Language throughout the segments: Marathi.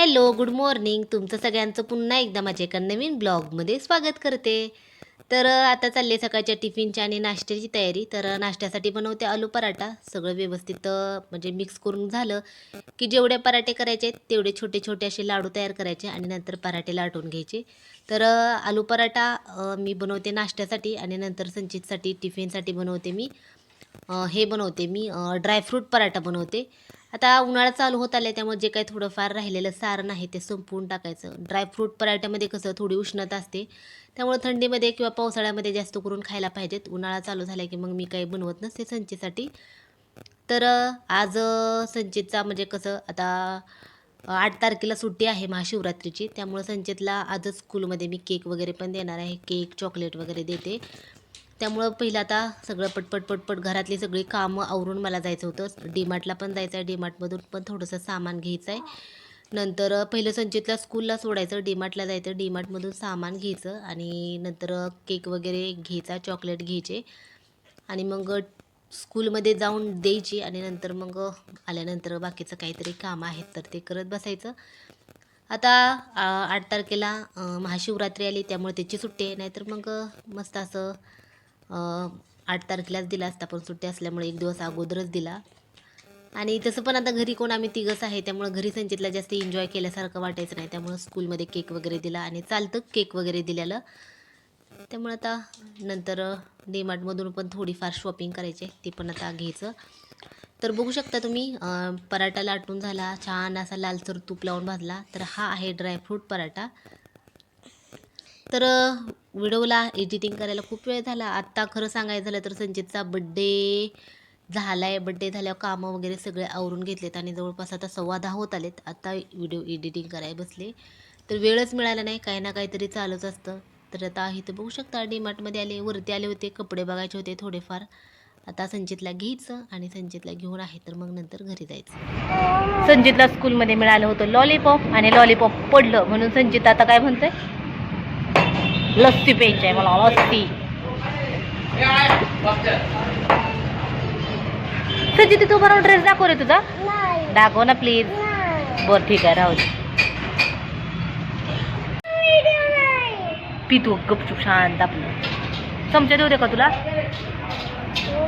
Hello good morning. तुमचं सगळ्यांचं पुन्हा एकदा माझ्या एका नवीन ब्लॉगमध्ये स्वागत करते. तर आता चालले सकाळच्या टिफिनची आणि नाश्त्याची तयारी. तर नाश्त्यासाठी बनवते आलू पराठा. सगळं व्यवस्थित म्हणजे मिक्स करून झालं की जेवढे पराठे करायचे आहेत तेवढे छोटे छोटे असे लाडू तयार करायचे आणि नंतर पराठे लाटून घ्यायचे. तर आलू पराठा मी बनवते नाश्त्यासाठी आणि नंतर संचितसाठी टिफिनसाठी बनवते मी. हे बनवते मी ड्रायफ्रूट पराठा बनवते. आता उन्हाळा चालू होत आले त्यामुळे जे काही थोडंफार राहिलेलं सारण आहे ते संपवून टाकायचं. ड्रायफ्रूट पराठ्यामध्ये कसं थोडी उष्णता असते त्यामुळे थंडीमध्ये किंवा पावसाळ्यामध्ये जास्त करून खायला पाहिजेत. उन्हाळा चालू झाला की मग मी काही बनवत नसते संचेसाठी. तर आज संचेतचा म्हणजे कसं आता आठ तारखेला सुट्टी आहे महाशिवरात्रीची त्यामुळं संचेतला आजच स्कूलमध्ये मी केक वगैरे पण देणार आहे. केक चॉकलेट वगैरे देते. त्यामुळं पहिलं आता सगळं पटपट पटपट घरातली सगळी कामं आवरून मला जायचं होतं. डीमार्टला पण जायचं आहे. डीमार्टमधून पण थोडंसं सामान घ्यायचं आहे. नंतर पहिलं संचितला स्कूलला सोडायचं. डीमार्टला जायचं. डीमार्टमधून सामान घ्यायचं आणि नंतर केक वगैरे घ्यायचा चॉकलेट घ्यायचे. आणि मग स्कूलमध्ये जाऊन द्यायची आणि नंतर मग आल्यानंतर बाकीचं काहीतरी काम आहेत तर ते करत बसायचं. आता आठ तारखेला महाशिवरात्री आली. त्यामुळे त्याची सुट्टी आहे. नाहीतर मग मस्त असं आठ तारखेलाच दिला असता पण सुट्टी असल्यामुळे एक दिवस अगोदरच दिला. आणि तसं पण आता घरी कोण आम्ही तिघंच आहे त्यामुळं घरी संचितला जास्त एन्जॉय केल्यासारखं वाटायचं नाही. त्यामुळं स्कूलमध्ये केक वगैरे दिला आणि चालतं केक वगैरे दिल्याला त्यामुळं आता नंतर डीमार्टमधून पण थोडीफार शॉपिंग करायची आहे ती पण आता घ्यायचं. तर बघू शकता तुम्ही पराठा लाटून झाला छान असा लालसर तूप लावून भाजला तर हा आहे ड्रायफ्रूट पराठा. तर व्हिडिओला एडिटिंग करायला खूप वेळ झाला. आत्ता खरं सांगायचं झालं तर संजितचा बड्डे झाला आहे बड्डे झाल्यावर कामं वगैरे सगळे आवरून घेतलेत आणि जवळपास आता सव्वा दहा होत आलेत. आत्ता व्हिडिओ एडिटिंग करायला बसले. तर वेळच मिळाला नाही. काही ना काहीतरी चालूच असतं. तर आता इथं बघू शकता. डीमार्टमध्ये आले वरती आले होते कपडे बघायचे होते थोडेफार. आता संजितला घ्यायचं आणि संजितला घेऊन आहे. तर मग नंतर घरी जायचं. संजितला स्कूलमध्ये मिळालं होतं लॉलीपॉप आणि लॉलीपॉप पडलं म्हणून संजित आता काय म्हणतंय? लस्सी प्यायची आहे मला लस्सी संजित तू बरोबर ड्रेस दाखव रे तुझा दाखव ना प्लीज बरं ठीक आहे राहू दे पी तू गपचूप शांत आपलं चमचा देऊ दे का तुला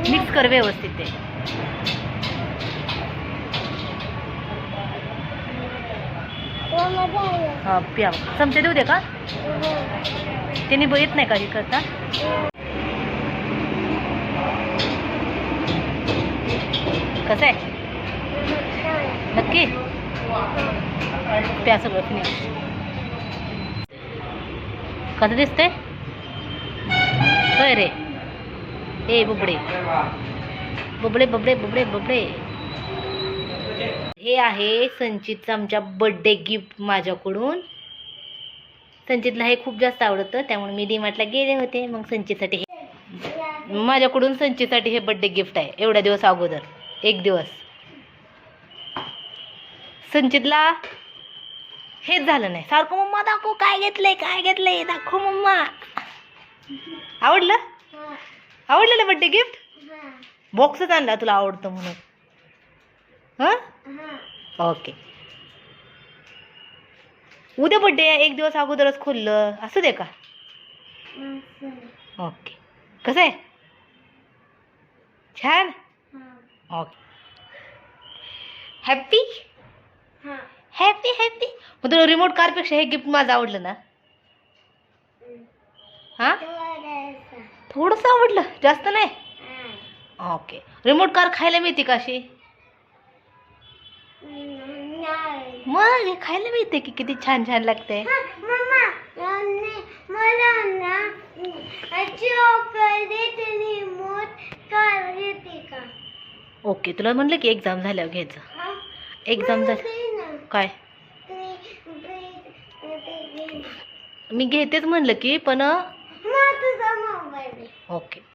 मिक्स कर व्यवस्थित ते हा प्या चमचे देऊ दे का त्यांनी बघित येत नाही का हे करता? कसं आहे? नक्की? त्या सगळं फिनिश कसं दिसतंय? होय रे. ए बुबडे. बुबडे बुबडे बुबडे बुबडे. हे आहे संचितचं आमच्या बड्डे गिफ्ट माझ्याकडून. संचितला हे खूप जास्त आवडतं त्यामुळे मी डीमार्टला गेले होते. मग संचितसाठी हे माझ्याकडून संचितसाठी हे बड्डे गिफ्ट आहे एवढ्या दिवस अगोदर एक दिवस. संचितला हेच झालं नाही. सारखं मम्मा दाखव काय घेतलंय काय घेतलंय दाखव मम्मा. आवडलं? आवडलं बड्डे गिफ्ट बॉक्सच आणला तुला आवडतं म्हणून. हां? ओके उद्या बड्डे आहे एक दिवस अगोदरच खोललं. असं दे का? ओके कसं आहे? छान? ओके हॅपी हॅपी हॅपी मग तुला रिमोट कारपेक्षा हे गिफ्ट माझं आवडलं ना? हां? थोडंसं आवडलं. जास्त नाही? ओके रिमोट कार खायला मिळते का अशी? मग हे खायला मिळते की किती छान छान लागते ओके तुला म्हणलं की एक्झाम झाल्यावर घ्यायचं. एक्झाम झाल्या काय? मी घेतेच म्हणलं की पण ओके.